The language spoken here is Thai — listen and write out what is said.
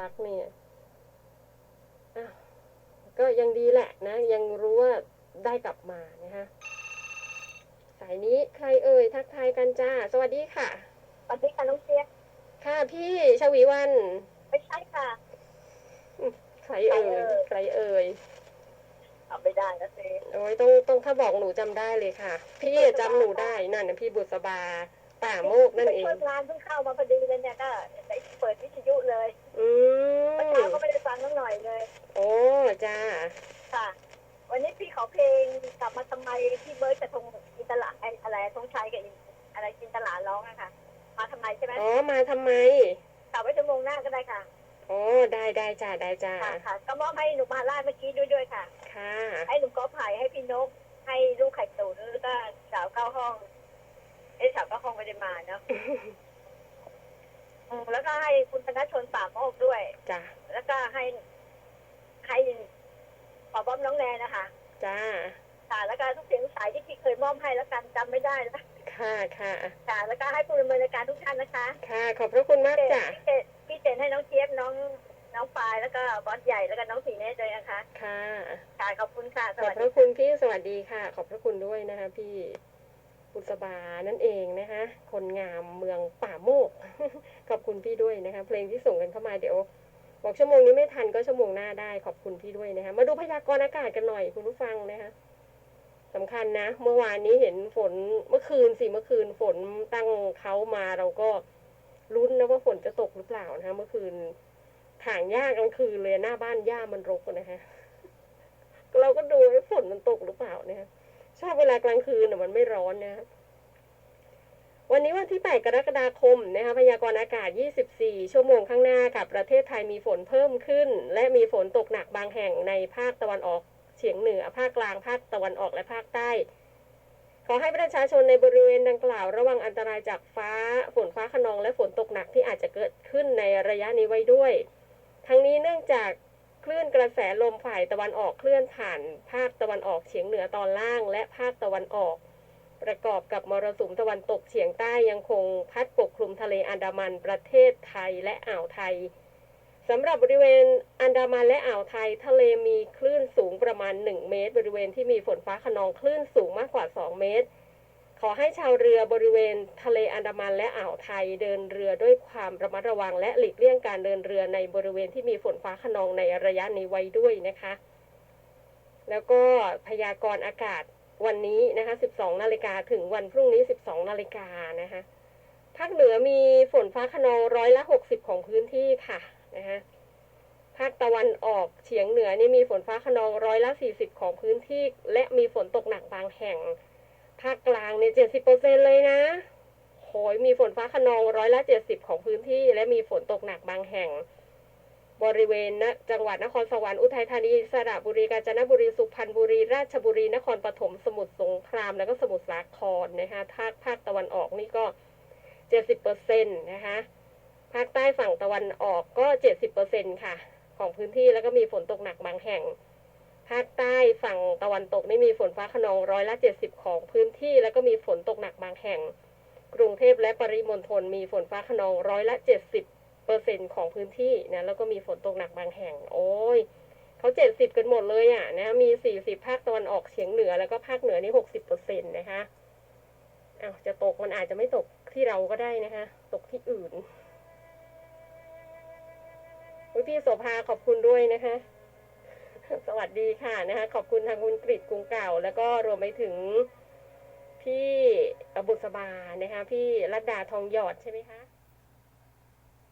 รักเนี่ยอ้าวก็ยังดีแหละนะ ยังรู้ว่าได้กลับมานะฮะสายนี้ใครเอ่ย ทักทายกันจ้า สวัสดีค่ะ สวัสดีค่ะน้องเจี๊ยบค่ะพี่ชวีวัน ไม่ใช่ค่ะ ใครเอ่ย ใครเอ่ยเอาไม่ได้นะเจ๊โอ้ยต้องต้องถ้าบอกหนูจำได้เลยค่ะ พี่จำหนูได้นั่นนะพี่บุษบา ป่าโมกนั่นเองไปช่วยงานเพิ่งเข้ามาพอดีเลยเนี่ยก็ได้เปิดวิทยุเลยอืเมื่อมเช้าก็ไม่ได้ฟังน้องหน่อยเลย โอ้จ้า ค่ะ วันนี้พี่ขอเพลงกลับมาทำไมที่เบิร์ดกระทงกินตลาดไอ้อะไรทงชัยกับอินอะไรกินตลาดร้องอะค่ะ มาทำไมใช่ไหมอ๋อ มาทำไม กลับไว้ชั่วโมงหน้าก็ได้ค่ะ อ๋อ ได้ได้จ้าได้จ้าค่ะค่ะก็มอบให้หนุ่มมาล่าเมื่อกี้ด้วยด้วยค่ะ ค่ะ ให้หนุ่มก็ไผ่ให้พี่นก ให้ลูกไข่ตุ๋นแล้วก็สาวเข้าห้อง เอ้ยสาวเข้าห้องไม่ได้มาเนาะอืมแล้วก็ให้คุณธนชนป่าโมกด้วย จ้าแล้วก็ให้ให้ขอบ้อมน้องแนนนะคะ จ้าค่ะ แล้วก็ทุกเสียงสายที่พี่เคยมอบให้แล้วกันจำไม่ได้แล้วค่ะค่ะค่ะ แล้วก็ให้ผู้ดำเนินรายการทุกท่านนะคะค่ะ ขอบพระคุณมากพี่เจจ้ะพี่เจพี่เจนให้น้องเจี๊ยบน้องน้องปายแล้วก็บอสใหญ่แล้วก็น้องสีเนสเลยนะคะ ค่ะ ค่ะ ขอบคุณค่ะสขอบวัสพดี ระคุณพี่สวัสดีค่ะ ขอบพระคุณด้วยนะคะพี่ บุษบานั่นเองนะคะ คนงามเมืองป่าโมก ขอบคุณพี่ด้วยนะคะ เพลงที่ส่งกันเข้ามาเดี๋ยว บอกชั่วโมงนี้ไม่ทันก็ชั่วโมงหน้าได้ ขอบคุณพี่ด้วยนะคะ มาดูพยากรณ์อากาศกันหน่อยคุณผู้ฟังนะคะสำคัญนะ เมื่อวานนี้เห็นฝนเมื่อคืนสิเมื่อคืนฝนตั้งเขามาเราก็ลุ้นนะว่าฝนจะตกหรือเปล่านะคะเมื่อคืนถางหญ้ากลางคืนเลยหน้าบ้านหญ้ามันรกนะคะเราก็ดูว่าฝนมันตกหรือเปล่านะคะ ชอบเวลากลางคืนน่มันไม่ร้อนนะคะวันนี้วันที่ 8 กรกฎาคมนะคะพยากรณ์อากาศ 24 ชั่วโมงข้างหน้าค่ะประเทศไทยมีฝนเพิ่มขึ้น และมีฝนตกหนักบางแห่งในภาคตะวันออกเฉียงเหนือภาคกลางภาคตะวันออกและภาคใต้ ขอให้ประชาชนในบริเวณดังกล่าว ระวังอันตรายจากฟ้าฝนฟ้าขนองและฝนตกหนักที่อาจจะเกิดขึ้นในระยะนี้ไว้ด้วย ทั้งนี้เนื่องจาก คลื่นกระแสลมฝ่ายตะวันออกเคลื่อนผ่าน ภาคตะวันออกเฉียงเหนือตอนล่าง และภาคตะวันออก ประกอบกับมรสุมตะวันตกเฉียงใต้ยังคงพัดปกคลุมทะเลอันดามันประเทศไทยและอ่าวไทยสำหรับบริเวณอันดามันและอ่าวไทย ทะเลมีคลื่นสูงประมาณ 1 เมตร บริเวณที่มีฝนฟ้าขนองคลื่นสูงมากกว่า 2 เมตร ขอให้ชาวเรือบริเวณทะเลอันดามันและอ่าวไทยเดินเรือด้วยความระมัดระวัง และหลีกเลี่ยงการเดินเรือในบริเวณที่มีฝนฟ้าขนองในระยะนี้ไว้ด้วยนะคะ แล้วก็พยากรณ์อากาศวันนี้นะคะ 12 นาฬิกาถึงวันพรุ่งนี้ 12 นาฬิกานะคะภาคเหนือมีฝนฟ้าขนองร้อยละ 60 ของพื้นที่ค่ะนะคะภาคตะวันออกเฉียงเหนือนี่มีฝนฟ้าขนองร้อยละ 40 ของพื้นที่ และมีฝนตกหนักบางแห่ง ภาคกลางเนี่ย70เปอร์เซ็นเลยนะโหยมีฝนฟ้าขนองร้อยละ70ของพื้นที่ และมีฝนตกหนักบางแห่ง บริเวณนะจังหวัดนครสวรรค์อุทัยธานีสระบุรีกาญจนบุรีสุพรรณบุรี ราชบุรีนครปฐมสมุทรสงคราม แล้วก็สมุทรสาครนะคะภาคภาคตะวันออกนี่ก็70เปอร์เซ็นต์นะคะภาคใต้ฝั่งตะวันออกก็70เปอร์เซ็นต์ค่ะ ของพื้นที่แล้วก็มีฝนตกหนักบางแห่ง ภาคใต้ วันตกนี่มีฝนฟ้าขนองร้อยละ 70 ของพื้นที่ แล้วก็มีฝนตกหนักบางแห่ง กรุงเทพและปริมณฑลมีฝนฟ้าขนองร้อยละ 70เปอร์เซ็นของพื้นที่นะแล้วก็มีฝนตกหนักบางแห่ง โอ้ยเขา 70 กันหมดเลยอะนะมี 40 ภาคตะวันออกเฉียงเหนือแล้วก็ภาคเหนือนี่60เปอร์เซ็นต์นะคะอ้าวจะตกมันอาจจะไม่ตกที่เราก็ได้นะคะ ตกที่อื่นพี่โสภาขอบคุณด้วยนะคะ สวัสดีค่ะนะคะขอบคุณทางคุณกริดกรุงเก่า แล้วก็รวมไปถึงพี่บุษบานะคะพี่รัตดาทองหยอดใช่ไหมคะ